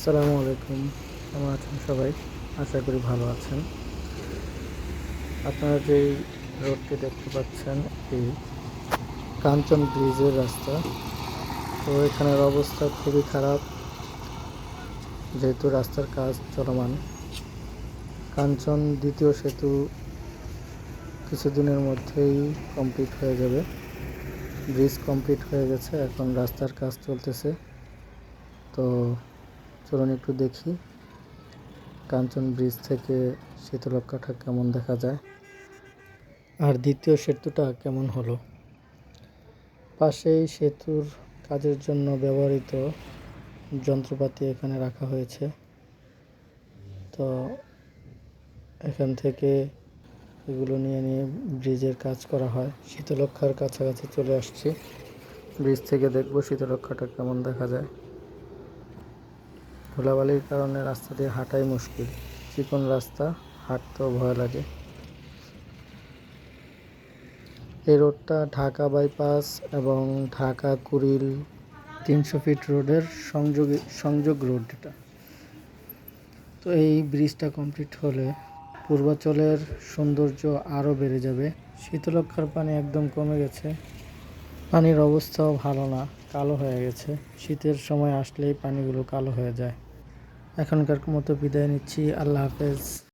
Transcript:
আসসালামু আলাইকুম। কেমন আছেন সবাই? আশা করি ভালো আছেন। আপনারা যেই রোডটি দেখতে পাচ্ছেন, এই কাঞ্চন ব্রিজের রাস্তা। তো এখানের অবস্থা খুবই খারাপ, যেহেতু রাস্তার কাজ চলমান। কাঞ্চন দ্বিতীয় সেতু কিছুদিনের মধ্যেই কমপ্লিট হয়ে যাবে। ব্রিজ কমপ্লিট হয়ে গেছে, এখন রাস্তার কাজ চলতেছে। তো চলুন একটু দেখি। কাঞ্চন ব্রিজ থেকে শীতলক্ষাটা কেমন দেখা যায়? আর দ্বিতীয় সেতুটা কেমন হলো? পাশেই সেতুর কাজের জন্য ব্যবহৃত যন্ত্রপাতি এখানে রাখা হয়েছে। তো এখান থেকে এগুলো নিয়ে নিয়ে ব্রিজের কাজ করা হয়। শীতলক্ষার কাছাকাছি চলে আসছি। ব্রিজ থেকে দেখব শীতলক্ষাটা কেমন দেখা যায়। ধুলাবালির কারণে রাস্তা দিয়ে হাঁটাই মুশকিল। চিকন রাস্তা, হাঁটতেও ভয় লাগে। এই রোডটা ঢাকা বাইপাস এবং ঢাকা কুড়িল তিনশো ফিট রোডের সংযোগী, সংযোগ রোড এটা। তো এই ব্রিজটা কমপ্লিট হলে পূর্বাচলের সৌন্দর্য আরও বেড়ে যাবে। শীতলক্ষার পানি একদম কমে গেছে। পানির অবস্থাও ভালো না, কালো হয়ে গেছে। শীতের সময় আসলেই পানিগুলো কালো হয়ে যায়। এখনকার মতো বিদায় নিচ্ছি। আল্লাহ হাফেজ।